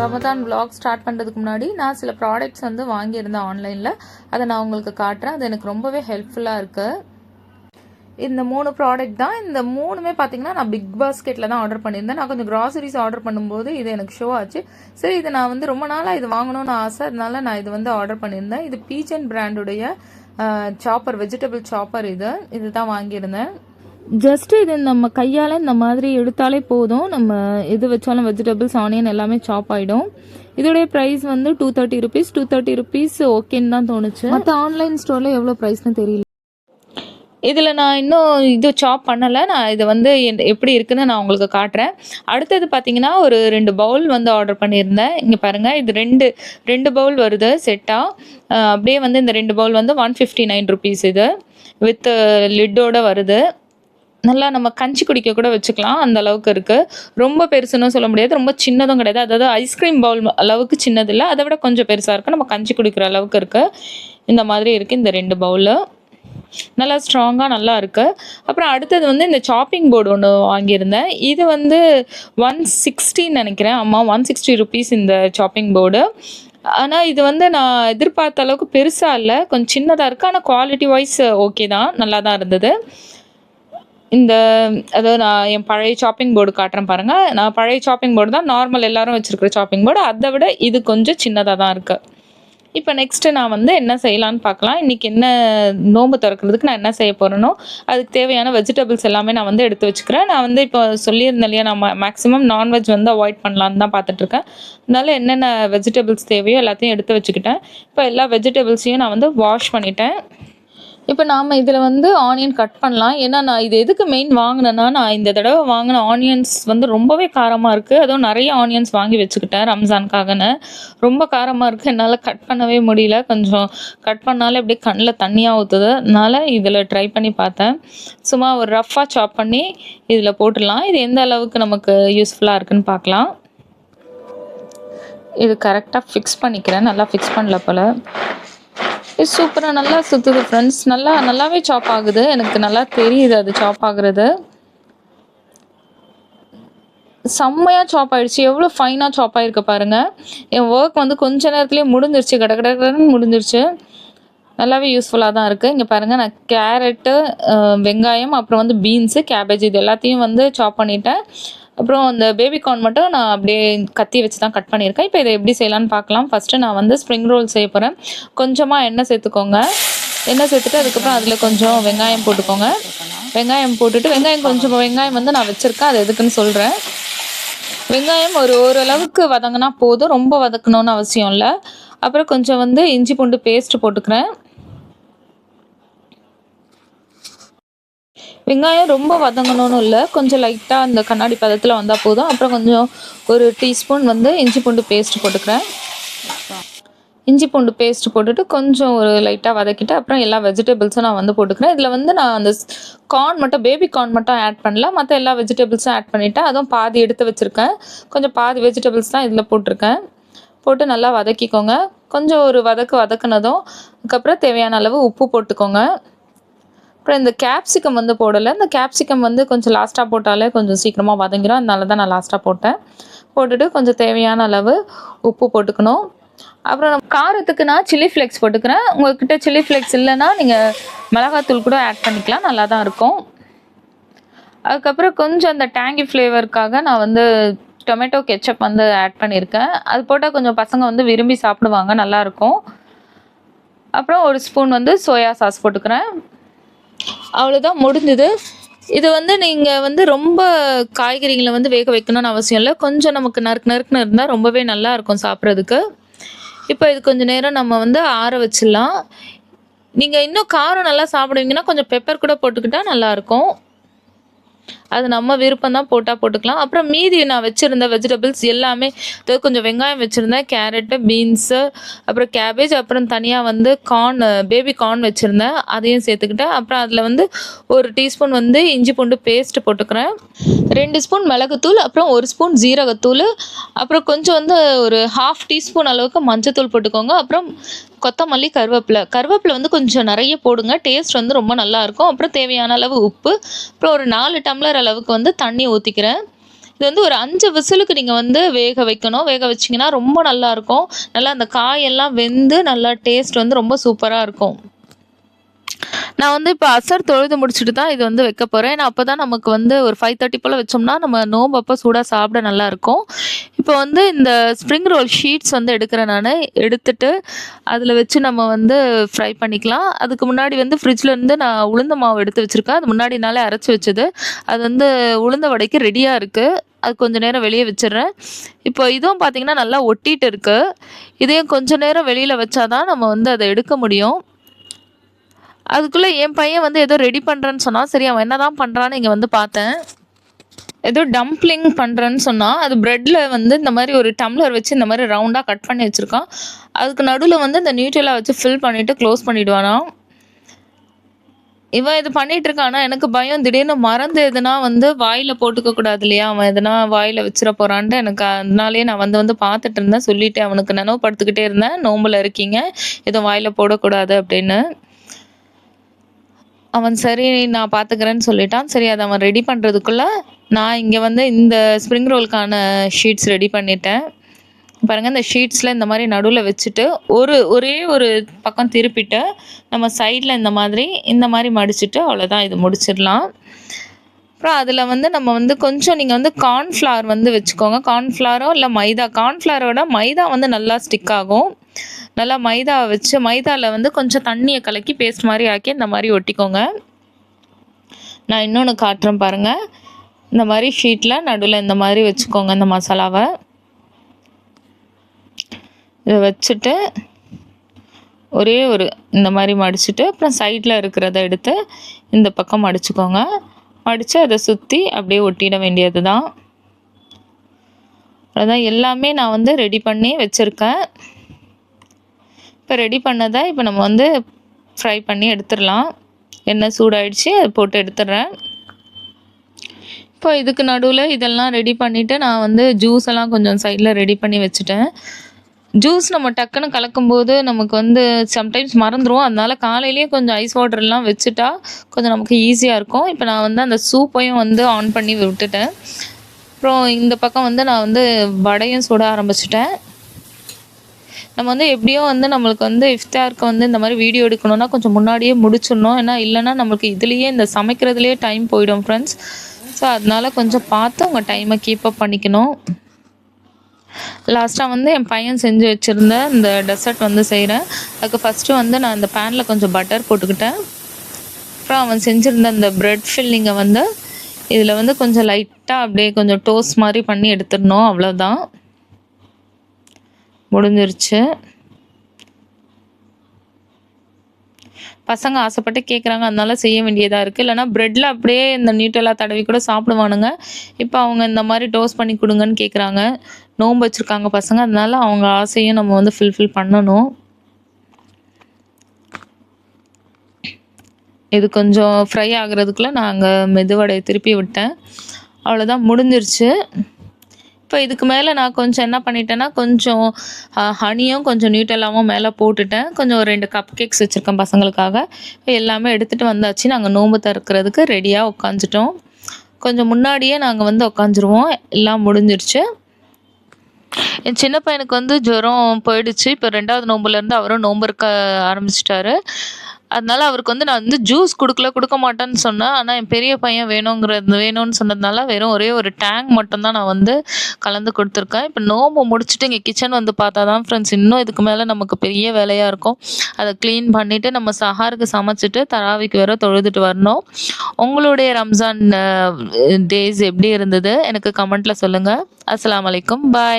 Ramadan vlog start பண்ணுறதுக்கு முன்னாடி நான் சில ப்ராடக்ட்ஸ் வந்து வாங்கியிருந்தேன் ஆன்லைனில் அதை நான் உங்களுக்கு காட்டுறேன். அது எனக்கு ரொம்பவே ஹெல்ப்ஃபுல்லாக இருக்குது இந்த மூணு ப்ராடக்ட் தான். இந்த மூணுமே பார்த்தீங்கன்னா நான் பிக் பாஸ்கெட்டில் தான் ஆர்டர் பண்ணியிருந்தேன். நான் கொஞ்சம் கிராசரிஸ் ஆர்டர் பண்ணும்போது இது எனக்கு ஷோ ஆச்சு. சரி இது நான் வந்து ரொம்ப நாளாக இது வாங்கணும்னு ஆசை. அதனால நான் இது வந்து ஆர்டர் பண்ணியிருந்தேன். இது பீச் அண்ட் பிராண்டுடைய சாப்பர் வெஜிடபிள் சாப்பர் இது இது. தான் வாங்கியிருந்தேன். ஜஸ்ட் இது நம்ம கையால் இந்த மாதிரி எடுத்தாலே போதும். நம்ம எது வச்சாலும் வெஜிடபிள்ஸ் ஆனியன் எல்லாமே சாப் ஆகிடும் இதோடைய ப்ரைஸ் வந்து two thirty rupees two thirty rupees ஓகேன்னு தான் தோணுச்சு. மற்ற ஆன்லைன் ஸ்டோரில் எவ்வளோ ப்ரைஸ்னு தெரியல. இதில் நான் இன்னும் இது சாப் பண்ணலை. நான் இது வந்து எப்படி இருக்குன்னு நான் உங்களுக்கு காட்டுறேன். அடுத்தது பார்த்தீங்கன்னா ஒரு ரெண்டு பவுல் வந்து ஆர்டர் பண்ணியிருந்தேன். இங்கே பாருங்கள் இது ரெண்டு ரெண்டு பவுல் வருது செட்டாக அப்படியே வந்து இந்த ரெண்டு பவுல் வந்து ஒன் ஃபிஃப்டி நைன் ருபீஸ் இது வித் லிட்டோட வருது. நல்லா நம்ம கஞ்சி குடிக்க கூட வச்சுக்கலாம். அந்த அளவுக்கு இருக்குது ரொம்ப பெருசுன்னு சொல்ல முடியாது. ரொம்ப சின்னதும் கிடையாது. அதாவது ஐஸ்கிரீம் பவுல் அளவுக்கு சின்னது இல்லை. அதை விட கொஞ்சம் பெருசாக இருக்குது நம்ம கஞ்சி குடிக்கிற அளவுக்கு இருக்குது இந்த மாதிரி இருக்குது இந்த ரெண்டு பவுலு நல்லா ஸ்ட்ராங்காக நல்லா இருக்குது அப்புறம் அடுத்தது வந்து இந்த சாப்பிங் போர்டு ஒன்று வாங்கியிருந்தேன். இது வந்து ஒன் சிக்ஸ்டின்னு நினைக்கிறேன். ஆமாம் ஒன் சிக்ஸ்டி ருபீஸ் இந்த சாப்பிங் போர்டு ஆனால் இது வந்து நான் எதிர்பார்த்த அளவுக்கு பெருசாக இல்லை. கொஞ்சம் சின்னதாக இருக்குது ஆனால் குவாலிட்டி வைஸ் ஓகே தான். நல்லா தான் இருந்தது. இந்த அதாவது நான் என் பழைய ஷாப்பிங் போர்டு காட்டுறேன் பாருங்கள் நான் பழைய ஷாப்பிங் போர்டு தான் நார்மல் எல்லாரும் வச்சுருக்கிற ஷாப்பிங் போர்டு அதை விட இது கொஞ்சம் சின்னதாக தான் இருக்குது இப்போ நெக்ஸ்ட்டு நான் வந்து என்ன செய்யலான்னு பார்க்கலாம். இன்றைக்கி என்ன நோம்பு திறக்கிறதுக்கு நான் என்ன செய்ய போகிறேனோ அதுக்கு தேவையான வெஜிடபிள்ஸ் எல்லாமே நான் வந்து எடுத்து வச்சுக்கிறேன். நான் வந்து இப்போ சொல்லியிருந்தேன் இல்லையா நான் மேக்ஸிமம் நான்வெஜ் வந்து அவாய்ட் பண்ணலான்னு தான் பார்த்துட்ருக்கேன் அதனால என்னென்ன வெஜிடபிள்ஸ் தேவையோ எல்லாத்தையும் எடுத்து வச்சுக்கிட்டேன். இப்போ எல்லா வெஜிடபிள்ஸையும் நான் வந்து வாஷ் பண்ணிட்டேன். இப்போ நாம் இதில் வந்து ஆனியன் கட் பண்ணலாம். ஏன்னா நான் இது எதுக்கு மெயின் வாங்கினேன்னா நான் இந்த தடவை வாங்கின ஆனியன்ஸ் வந்து ரொம்பவே காரமாக இருக்குது அதுவும் நிறைய ஆனியன்ஸ் வாங்கி வச்சுக்கிட்டேன் ரம்ஜானுக்காகன்னு ரொம்ப காரமாக இருக்குது என்னால் கட் பண்ணவே முடியல. கொஞ்சம் கட் பண்ணாலே அப்படியே கண்ணில் தண்ணியாக ஊற்றுதுனால இதில் ட்ரை பண்ணி பார்த்தேன். சும்மா ஒரு ரஃப்பாக சாப் பண்ணி இதில் போட்டுடலாம். இது எந்த அளவுக்கு நமக்கு யூஸ்ஃபுல்லாக இருக்குன்னு பார்க்கலாம். இது கரெக்டாக ஃபிக்ஸ் பண்ணிக்கிறேன். நல்லா ஃபிக்ஸ் பண்ணல போல். இது சூப்பராக நல்லா சுற்றுது ஃப்ரெண்ட்ஸ் நல்லா நல்லாவே சாப் ஆகுது. எனக்கு நல்லா தெரியுது அது சாப் ஆகுறது. செம்மையாக சாப் ஆகிடுச்சு எவ்வளோ ஃபைனாக சாப் ஆகிருக்கு பாருங்கள் என் ஒர்க் வந்து கொஞ்ச நேரத்துலேயே முடிஞ்சிருச்சு. கட கட கடன்னு முடிஞ்சிருச்சு. நல்லாவே யூஸ்ஃபுல்லாக தான் இருக்குது இங்கே பாருங்கள் நான் கேரட்டு வெங்காயம் அப்புறம் வந்து பீன்ஸு கேபேஜ் இது எல்லாத்தையும் வந்து சாப் பண்ணிட்டேன். அப்புறம் அந்த பேபி கார்ன் மட்டும் நான் அப்படியே கத்தி வச்சு தான் கட் பண்ணியிருக்கேன். இப்போ இதை எப்படி செய்யலான்னு பார்க்கலாம். ஃபஸ்ட்டு நான் வந்து ஸ்ப்ரிங் ரோல் செய்ய போகிறேன் கொஞ்சமாக எண்ணெய் சேர்த்துக்கோங்க. எண்ணெய் சேர்த்துட்டு அதுக்கப்புறம் அதில் கொஞ்சம் வெங்காயம் போட்டுக்கோங்க. வெங்காயம் போட்டுட்டு வெங்காயம் கொஞ்சம் வெங்காயம் வந்து நான் வச்சுருக்கேன். அது எதுக்குன்னு சொல்கிறேன் வெங்காயம் ஒரு ஓரளவுக்கு வதங்கினா போதும். ரொம்ப வதக்கணும்னு அவசியம் இல்லை. அப்புறம் கொஞ்சம் வந்து இஞ்சி பூண்டு பேஸ்ட் போட்டுக்கிறேன். வெங்காயம் ரொம்ப வதங்கணும்னு இல்லை. கொஞ்சம் லைட்டாக அந்த கண்ணாடி பதத்தில் வந்தால் போதும். அப்புறம் கொஞ்சம் ஒரு டீஸ்பூன் வந்து இஞ்சி பூண்டு பேஸ்ட் போட்டுக்கிறேன். இஞ்சி பூண்டு பேஸ்ட் போட்டுட்டு கொஞ்சம் ஒரு லைட்டாக வதக்கிட்டு அப்புறம் எல்லா வெஜிடபிள்ஸும் நான் வந்து போட்டுக்கிறேன். இதில் வந்து நான் அந்த கார்ன் மட்டும் பேபி கார்ன் மட்டும் ஆட் பண்ணல. மற்ற எல்லா வெஜிடபிள்ஸும் ஆட் பண்ணிவிட்டேன் அதுவும் பாதி எடுத்து வச்சுருக்கேன். கொஞ்சம் பாதி வெஜிடபிள்ஸ் தான் இதில் போட்டிருக்கேன். போட்டு நல்லா வதக்கிக்கோங்க. கொஞ்சம் ஒரு வதக்கு வதக்குனதும் அதுக்கப்புறம் தேவையான அளவு உப்பு போட்டுக்கோங்க. அப்புறம் இந்த கேப்சிகம் வந்து போடலை. இந்த கேப்சிகம் வந்து கொஞ்சம் லாஸ்ட்டாக போட்டாலே கொஞ்சம் சீக்கிரமாக வதங்கிடும் அதனால தான் நான் லாஸ்ட்டாக போட்டேன். போட்டுட்டு கொஞ்சம் தேவையான அளவு உப்பு போட்டுக்கணும். அப்புறம் காரத்துக்கு நான் சில்லி ஃப்ளேக்ஸ் போட்டுக்கிறேன். உங்கள்கிட்ட சில்லி ஃப்ளேக்ஸ் இல்லைன்னா நீங்கள் மிளகாத்தூள் கூட ஆட் பண்ணிக்கலாம். நல்லா தான் இருக்கும். அதுக்கப்புறம் கொஞ்சம் அந்த டேங்கி ஃப்ளேவருக்காக நான் வந்து டொமேட்டோ கெச்சப் வந்து ஆட் பண்ணியிருக்கேன். அது போட்டால் கொஞ்சம் பசங்க வந்து விரும்பி சாப்பிடுவாங்க. நல்லாயிருக்கும் அப்புறம் ஒரு ஸ்பூன் வந்து சோயா சாஸ் போட்டுக்கிறேன். அவ்வளோதான் முடிஞ்சுது. இது வந்து நீங்கள் வந்து ரொம்ப காய்கறிகளை வந்து வேக வைக்கணும்னு அவசியம் இல்லை. கொஞ்சம் நமக்கு நறுக்கு நறுக்குன்னு இருந்தால் ரொம்பவே நல்லா இருக்கும் சாப்பிட்றதுக்கு. இப்போ இது கொஞ்சம் நேரம் நம்ம வந்து ஆற வச்சிடலாம். நீங்கள் இன்னும் காரம் நல்லா சாப்பிடுவீங்கன்னா கொஞ்சம் பெப்பர் கூட போட்டுக்கிட்டால் நல்லாயிருக்கும் அது நம்ம விருப்பம் தான் போட்டால் போட்டுக்கலாம். அப்புறம் மீதி நான் வச்சுருந்த வெஜிடபிள்ஸ் எல்லாமே அதாவது கொஞ்சம் வெங்காயம் வச்சுருந்தேன் கேரட்டு பீன்ஸு அப்புறம் கேபேஜ் அப்புறம் தனியாக வந்து கார்ன் பேபி கார்ன் வச்சுருந்தேன். அதையும் சேர்த்துக்கிட்டேன். அப்புறம் அதில் வந்து ஒரு டீஸ்பூன் வந்து இஞ்சி பூண்டு பேஸ்ட் போட்டுக்கிறேன். ரெண்டு ஸ்பூன் மிளகுத்தூள் அப்புறம் ஒரு ஸ்பூன் ஜீரகத்தூள் அப்புறம் கொஞ்சம் வந்து ஒரு ஹாஃப் டீஸ்பூன் அளவுக்கு மஞ்சத்தூள் போட்டுக்கோங்க. அப்புறம் கொத்தமல்லி கருவேப்பிலை. கருவேப்பிலை வந்து கொஞ்சம் நிறைய போடுங்க. டேஸ்ட் வந்து ரொம்ப நல்லாயிருக்கும் அப்புறம் தேவையான அளவு உப்பு. அப்புறம் ஒரு நாலு டம்ளர் அளவுக்கு வந்து தண்ணி ஊற்றிக்கிறேன் இது வந்து ஒரு அஞ்சு விசிலுக்கு நீங்கள் வந்து வேக வைக்கணும். வேக வச்சிங்கன்னா ரொம்ப நல்லாயிருக்கும் நல்லா அந்த காயெல்லாம் வெந்து நல்லா டேஸ்ட் வந்து ரொம்ப சூப்பராக இருக்கும். நான் வந்து இப்போ அசர் தொழுது முடிச்சுட்டு தான் இது வந்து வைக்க போகிறேன் ஏன்னா அப்போ தான் நமக்கு வந்து ஒரு ஃபைவ் தேர்ட்டி போல் வச்சோம்னா நம்ம நோம்பு அப்போ சூடாக சாப்பிட நல்லாயிருக்கும் இப்போ வந்து இந்த ஸ்ப்ரிங் ரோல் ஷீட்ஸ் வந்து எடுக்கிறேன் நான். எடுத்துட்டு அதில் வச்சு நம்ம வந்து ஃப்ரை பண்ணிக்கலாம். அதுக்கு முன்னாடி வந்து ஃப்ரிட்ஜில் இருந்து நான் உளுந்த மாவு எடுத்து வச்சுருக்கேன். அது முன்னாடி நாளே அரைச்சி வச்சது. அது வந்து உளுந்த வடைக்கு ரெடியாக இருக்குது அது கொஞ்ச நேரம் வெளியே வச்சிடுறேன். இப்போ இதுவும் பார்த்தீங்கன்னா நல்லா ஒட்டிகிட்டு இருக்குது இதையும் கொஞ்ச நேரம் வெளியில் வச்சாதான் நம்ம வந்து அதை எடுக்க முடியும். அதுக்குள்ளே என் பையன் வந்து ஏதோ ரெடி பண்ணுறேன்னு சொன்னான். சரி அவன் என்ன தான் பண்ணுறான்னு இங்கே வந்து பார்த்தேன். ஏதோ டம்ப்ளிங் பண்ணுறேன்னு சொன்னால் அது ப்ரெட்டில் வந்து இந்த மாதிரி ஒரு டம்ளர் வச்சு இந்த மாதிரி ரவுண்டாக கட் பண்ணி வச்சுருக்கான். அதுக்கு நடுவில் வந்து இந்த நியூட்ரலாக வச்சு ஃபில் பண்ணிவிட்டு க்ளோஸ் பண்ணிவிடுவானா இவன் இது பண்ணிட்டு இருக்கானா? எனக்கு பயம். திடீர்னு மறந்து எதுனா வந்து வாயில் போட்டுக்க கூடாது இல்லையா? அவன் எதுனா வாயில் வச்சிட போகிறான்ட்டு எனக்கு அதனாலே நான் வந்து வந்து பார்த்துட்டு இருந்தேன். சொல்லிட்டு அவனுக்கு நினைவுபடுத்திக்கிட்டே இருந்தேன். நோம்பில் இருக்கீங்க. எதுவும் வாயில் போடக்கூடாது அப்படின்னு. அவன் சரி நான் பார்த்துக்கிறேன்னு சொல்லிட்டான். சரி அதை அவன் ரெடி பண்ணுறதுக்குள்ளே நான் இங்கே வந்து இந்த ஸ்ப்ரிங் ரோலுக்கான ஷீட்ஸ் ரெடி பண்ணிட்டேன். பாருங்கள் இந்த ஷீட்ஸில் இந்த மாதிரி நடுவில் வச்சுட்டு ஒரு ஒரே ஒரு பக்கம் திருப்பிட்டு நம்ம சைடில் இந்த மாதிரி இந்த மாதிரி மடிச்சுட்டு அவ்வளோதான் இது முடிச்சிடலாம். அப்புறம் அதில் வந்து நம்ம வந்து கொஞ்சம் நீங்கள் வந்து கார்ன்ஃப்ளவர் வந்து வச்சுக்கோங்க. கார்ன்ஃப்ளவரோ இல்லை மைதா? கார்ன்ஃப்ளவரோட மைதா வந்து நல்லா ஸ்டிக் ஆகும். நல்லா மைதா வச்சு மைதாவில் வந்து கொஞ்சம் தண்ணியை கலக்கி பேஸ்ட் மாதிரி ஆக்கி இந்த மாதிரி ஒட்டிக்கோங்க. நான் இன்னொன்று காட்டுறேன் பாருங்கள் இந்த மாதிரி ஷீட்டில் நடுவில் இந்த மாதிரி வச்சுக்கோங்க இந்த மசாலாவை. இதை வச்சுட்டு ஒரே ஒரு இந்த மாதிரி மடிச்சுட்டு அப்புறம் சைடில் இருக்கிறத எடுத்து இந்த பக்கம் மடிச்சுக்கோங்க. மடித்து அதை சுற்றி அப்படியே ஒட்டிட வேண்டியது தான் அதான் எல்லாமே நான் வந்து ரெடி பண்ணி வச்சுருக்கேன். இப்போ ரெடி பண்ணதை இப்போ நம்ம வந்து ஃப்ரை பண்ணி எடுத்துடலாம். எண்ணெய் சூடாயிடுச்சு அதை போட்டு எடுத்துடுறேன். இப்போ இதுக்கு நடுவில் இதெல்லாம் ரெடி பண்ணிவிட்டு நான் வந்து ஜூஸ் எல்லாம் கொஞ்சம் சைடில் ரெடி பண்ணி வச்சுட்டேன். ஜூஸ் நம்ம டக்குன்னு கலக்கும்போது நமக்கு வந்து சம்டைம்ஸ் மறந்துடும் அதனால காலையிலேயே கொஞ்சம் ஐஸ் வாட்டர்லாம் வச்சுட்டா கொஞ்சம் நமக்கு ஈஸியாக இருக்கும். இப்போ நான் வந்து அந்த சூப்பையும் வந்து ஆன் பண்ணி விட்டுட்டேன். அப்புறம் இந்த பக்கம் வந்து நான் வந்து வடையும் சுட ஆரம்பிச்சிட்டேன். நம்ம வந்து எப்படியோ வந்து நம்மளுக்கு வந்து இஃப்தாருக்கு வந்து இந்த மாதிரி வீடியோ எடுக்கணும்னா கொஞ்சம் முன்னாடியே முடிச்சிடணும். ஏன்னா இல்லைன்னா நம்மளுக்கு இதுலேயே இந்த சமைக்கிறதுலேயே டைம் போயிடும் ஃப்ரெண்ட்ஸ் ஸோ அதனால கொஞ்சம் பார்த்து உங்கள் டைமை கீப் அப் பண்ணிக்கணும். லாஸ்ட்டாக வந்து என் பையன் செஞ்சு வச்சுருந்த இந்த டெசர்ட் வந்து செய்கிறேன் அதுக்கு ஃபஸ்ட்டு வந்து நான் இந்த பேனில் கொஞ்சம் பட்டர் போட்டுக்கிட்டேன். அப்புறம் அவன் செஞ்சுருந்த இந்த ப்ரெட் ஃபில்லிங்கை வந்து இதில் வந்து கொஞ்சம் லைட்டாக அப்படியே கொஞ்சம் டோஸ்ட் மாதிரி பண்ணி எடுத்துடணும். அவ்வளோதான் முடிஞ்சிருச்சு. பசங்க ஆசைப்பட்டு கேட்குறாங்க அதனால செய்ய வேண்டியதாக இருக்குது இல்லைனா ப்ரெட்டில் அப்படியே இந்த நியூட்டெல்லாம் தடவி கூட சாப்பிடுவானுங்க. இப்போ அவங்க இந்த மாதிரி டோஸ் பண்ணி கொடுங்கன்னு கேட்குறாங்க நோன்பு வச்சுருக்காங்க பசங்க. அதனால அவங்க ஆசையும் நம்ம வந்து ஃபில்ஃபில் பண்ணணும். இது கொஞ்சம் ஃப்ரை ஆகுறதுக்குள்ளே நாங்கள் மெதுவடையை திருப்பி விட்டேன். அவ்வளோதான் முடிஞ்சிருச்சு. இப்போ இதுக்கு மேலே நான் கொஞ்சம் என்ன பண்ணிட்டேன்னா கொஞ்சம் ஹனியும் கொஞ்சம் நியூட்டெல்லாமும் மேலே போட்டுட்டேன். கொஞ்சம் ஒரு ரெண்டு கப் கேக்ஸ் வச்சுருக்கேன் பசங்களுக்காக. எல்லாமே எடுத்துகிட்டு வந்தாச்சு. நாங்கள் நோன்பு திறக்கிறதுக்கு ரெடியாக உட்காந்துட்டோம் கொஞ்சம் முன்னாடியே நாங்கள் வந்து உட்காந்துருவோம் எல்லாம் முடிஞ்சிருச்சு. என் சின்ன பையனுக்கு வந்து ஜுரம் போயிடுச்சு. இப்போ ரெண்டாவது நோம்புலேருந்து அவரும் நோம்பு இருக்க ஆரம்பிச்சிட்டாரு. அதனால அவருக்கு வந்து நான் வந்து ஜூஸ் கொடுக்கல கொடுக்க மாட்டேன்னு சொன்னேன் ஆனால் என் பெரிய பையன் வேணுங்கிறது வேணும்னு சொன்னதுனால வெறும் ஒரே ஒரு டேங்க் மட்டும்தான் நான் வந்து கலந்து கொடுத்துருக்கேன். இப்போ நோம்பு முடிச்சுட்டு இங்கே கிச்சன் வந்து பார்த்தா தான் ஃப்ரெண்ட்ஸ் இன்னும் இதுக்கு மேலே நமக்கு பெரிய வேலையாக இருக்கும். அதை க்ளீன் பண்ணிவிட்டு நம்ம சஹாருக்கு சமைச்சிட்டு தராவிக்கு வேற தொழுதுட்டு வரணும். உங்களுடைய ரம்ஜான் டேஸ் எப்படி இருந்தது? எனக்கு கமெண்ட்டில் சொல்லுங்கள் அஸ்லாம் வலைக்கம் பாய்